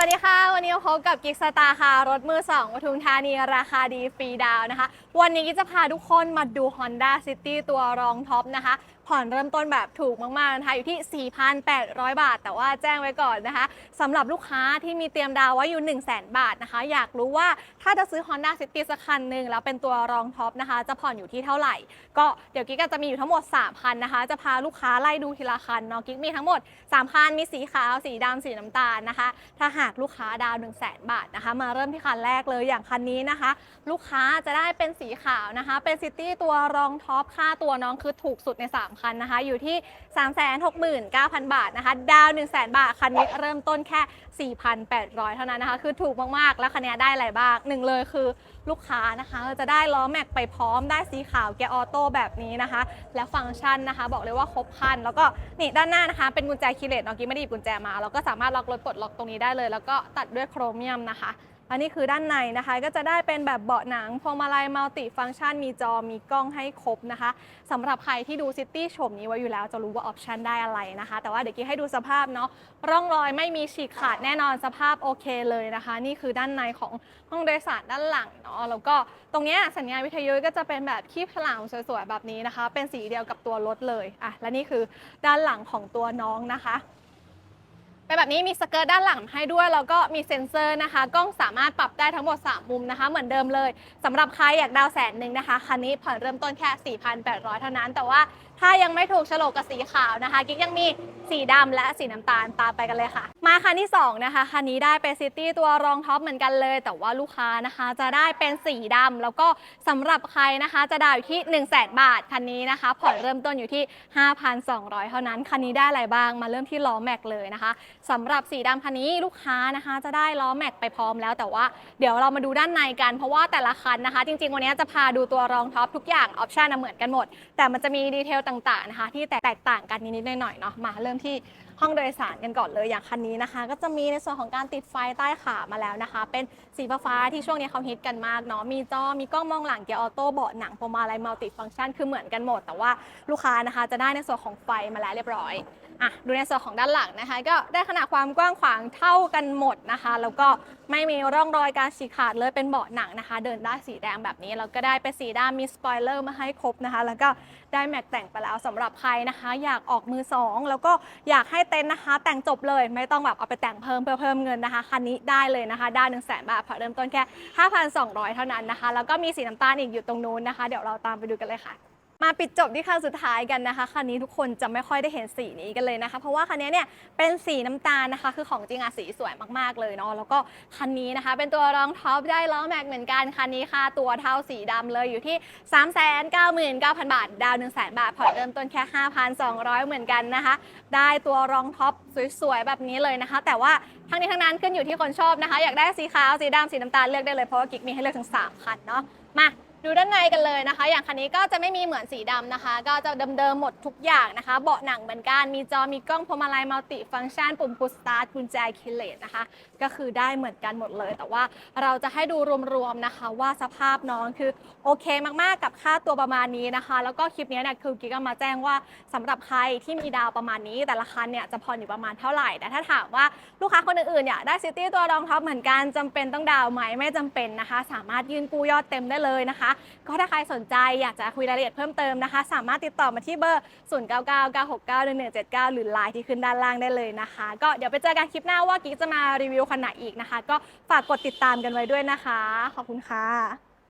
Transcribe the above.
สวัสดีค่ะ วันนี้พบกับกิกสตาค่ะ รถมือสองปทุมธานีราคาดีฟรีดาวนะคะ วันนี้กิ๊กจะพาทุกคนมาดู Honda City ตัวรองท็อปนะคะ ผ่อนเริ่มต้นแบบถูกมากๆนะคะอยู่ที่ 4,800 บาท แต่ว่าแจ้งไว้ก่อนนะคะสำหรับลูกค้าที่มีเตรียมดาวไว้อยู่ 1 0 0 0 0 0 บาทนะคะ อยากรู้ว่าถ้าจะซื้อ Honda City สักคันหนึ่งแล้วเป็นตัวรองท็อปนะคะ จะผ่อนอยู่ที่เท่าไหร่ ก็เดี๋ยวกิ๊กก็จะมีอยู่ทั้งหมด 3 คันนะคะ จะพาลูกค้าไล่ดูทีละคันเนาะกิ๊กมีทั้งหมด 3 คันมีสีขาว สีดำสีน้ำตาลนะคะ ถ้าหากลูกค้าดาว 1 0 0 0 0แบาทนะคะ มาเริ่มที่คันแรกเลยอย่างคันนี้นะคะ ลูกค้าจะได้เป็นสีขาวนะคะ เป็นซิตี้ตัวรองท็อปค่าตัวน้องคือถูกสุดใน 3คันนะคะ อยู่ที่ 369,000 บาทนะคะ ดาวน์1 0 0 0 0 0 บาท คันนี้เริ่มต้นแค่ 4,800 เท่านั้นนะคะ คือถูกมาก ๆ แล้วคันนี้ได้อะไรบ้างหนึ่งเลยคือลูกค้านะคะจะได้ล้อแม็กไปพร้อมได้สีขาวเกียร์ออโต้แบบนี้นะคะ และฟังก์ชันนะคะ บอกเลยว่าครบคัน แล้วก็นี่ด้านหน้านะคะ เป็นกุญแจคีย์เลสเมื่อกี้ไม่ได้หยิบกุญแจมาเราก็สามารถล็อกรถปลดล็อกตรงนี้ได้เลย แล้วก็ตัดด้วยโครเมียมนะคะ อันนี้คือด้านในนะคะ ก็จะได้เป็นแบบเบาะหนังพวงมาลัยมัลติฟังก์ชัน มีจอมีกล้องให้ครบนะคะสำหรับใครที่ดูซิตี้โฉมนี้ไว้อยู่แล้วจะรู้ว่าออปชันได้อะไรนะคะ แต่ว่าเดี๋ยวกี้ให้ดูสภาพเนาะร่องรอยไม่มีฉีกขาดแน่นอนสภาพโอเคเลยนะคะ นี่คือด้านในของห้องโดยสารด้านหลังเนาะแล้วก็ตรงเนี้ยสัญญาณวิทยุก็จะเป็นแบบคีบฉลามสวยๆแบบนี้นะคะ เป็นสีเดียวกับตัวรถเลยอะและนี่คือด้านหลังของตัวน้องนะคะ เป็นแบบนี้มีสเกิร์ตด้านหลังให้ด้วยแล้วก็มีเซ็นเซอร์นะคะ กล้องสามารถปรับได้ทั้งหมด 3 มุมนะคะ เหมือนเดิมเลยสำหรับใครอยากดาวแสนหนึ่งนะคะ คันนี้ผ่อนเริ่มต้นแค่ 4,800 เท่านั้น แต่ว่า ถ้ายังไม่ถูกโฉลกกับสีขาวนะคะ กิ๊กยังมีสีดำและสีน้ำตาลตามไปกันเลยค่ะ มาคันที่ 2 นะคะ คันนี้ได้เป็นซิตี้ตัวรองท็อปเหมือนกันเลย แต่ว่าลูกค้านะคะ จะได้เป็นสีดำแล้วก็สำหรับใครนะคะ จะดาวอยู่ที่1 0 0 0 0แสนบาท คันนี้นะคะ ผ่อนเริ่มต้นอยู่ที่ 5,200 เท่านั้น คันนี้ได้อะไรบ้าง มาเริ่มที่ล้อแม็กเลยนะคะสำหรับสีดำคันนี้ลูกค้านะคะ จะได้ล้อแม็กไปพร้อมแล้ว แต่ว่าเดี๋ยวเรามาดูด้านในกัน เพราะว่าแต่ละคันนะคะ จริงๆ วันนี้จะพาดูตัวรองท็อปทุกอย่างออปชันเหมือนกันหมด แต่มันจะมีดีเทลต่างๆนะคะ ที่แตกต่างกันนิดๆหน่อยๆเนาะมาเริ่มที่ห้องโดยสารกันก่อนเลยอย่างคันนี้นะคะ ก็จะมีในส่วนของการติดไฟใต้ขามาแล้วนะคะ เป็นสีฟ้าที่ช่วงนี้เขาฮิตกันมากเนาะมีจอมีกล้องมองหลังเกียร์ออโต้เบาะหนังพวงมาลัยมัลติฟังก์ชันคือเหมือนกันหมด แต่ว่าลูกค้านะคะจะได้ในส่วนของไฟมาแล้วเรียบร้อยอะดูในส่วนของด้านหลังนะคะ ก็ได้ขนาดความกว้างขวางเท่ากันหมดนะคะ แล้วก็ไม่มีร่องรอยการฉีกขาดเลยเป็นเบาะหนังนะคะ เดินได้สีแดงแบบนี้แล้วก็ได้เป็นสีดำมีสปอยเลอร์มาให้ครบนะคะ แล้วก็ได้แม็กแต่งไปแล้วสำหรับใครนะคะ อยากออกมือสองแล้วก็อยากให้เต็นท์นะคะ แต่งจบเลยไม่ต้องแบบเอาไปแต่งเพิ่มเพื่อเพิ่มเงินนะคะคันนี้ได้เลยนะคะ ได้1นึ่งแสนบาทผ่อนเริ่มต้นแค่ 5,200 เท่านั้นนะคะ แล้วก็มีสีน้ำตาลอีกอยู่ตรงนู้นนะคะ เดี๋ยวเราตามไปดูกันเลยค่ะ มาปิดจบที่คันสุดท้ายกันนะคะคันนี้ทุกคนจะไม่ค่อยได้เห็นสีนี้กันเลยนะคะ เพราะว่าคันนี้เนี่ยเป็นสีน้ำตาลนะคะ คือของจริงอะสีสวยมากๆเลยเนาะแล้วก็คันนี้นะคะ เป็นตัวรองท็อปได้ล้อแม็กเหมือนกันคันนี้ค่าตัวเท่าสีดำเลยอยู่ที่ 399,000 บาท ดาว 1 0 0 0 0 0 บาทผ่อนเริ่มต้นแค่ 5,200 เหมือนกันนะคะ ได้ตัวรองท็อปสวยๆแบบนี้เลยนะคะ แต่ว่าทั้งนี้ทั้งนั้นขึ้นอยู่ที่คนชอบนะคะ อยากได้สีขาวสีดำสีน้ำตาลเลือกได้เลยเพราะว่ากิ๊กมีให้เลือกถึง3คันเนาะมา ดูด้านในกันเลยนะคะ อย่างคันนี้ก็จะไม่มีเหมือนสีดำนะคะ ก็จะเดิมๆหมดทุกอย่างนะคะ เบาะหนังเหมือนกัน มีจอมีกล้องพวงมาลัยมัลติฟังก์ชันปุ่มพุชสตาร์ทกุญแจคีเลสนะคะ ก็คือได้เหมือนกันหมดเลย แต่ว่าเราจะให้ดูรวมๆนะคะ ว่าสภาพน้องคือโอเคมากๆกับค่าตัวประมาณนี้นะคะ แล้วก็คลิปนี้เนี่ยคือกิ๊กก็มาแจ้งว่าสำหรับใครที่มีดาวประมาณนี้ แต่ละคันเนี่ยจะผ่อนอยู่ประมาณเท่าไหร่ แต่ถ้าถามว่าลูกค้าคนอื่นๆอยากได้ซิตี้ตัวรองท็อปเหมือนกันจำเป็นต้องดาวไหมไม่จำเป็นนะคะ สามารถยื่นกู้ยอดเต็มได้เลยนะคะก็ถ้าใครสนใจอยากจะคุยรายละเอียดเพิ่มเติมนะคะ สามารถติดต่อมาที่เบอร์ 0999691179 หรือไลน์ที่ขึ้นด้านล่างได้เลยนะคะ ก็เดี๋ยวไปเจอกันคลิปหน้าว่ากิ๊กจะมารีวิวคันไหนอีกนะคะ ก็ฝากกดติดตามกันไว้ด้วยนะคะ ขอบคุณค่ะ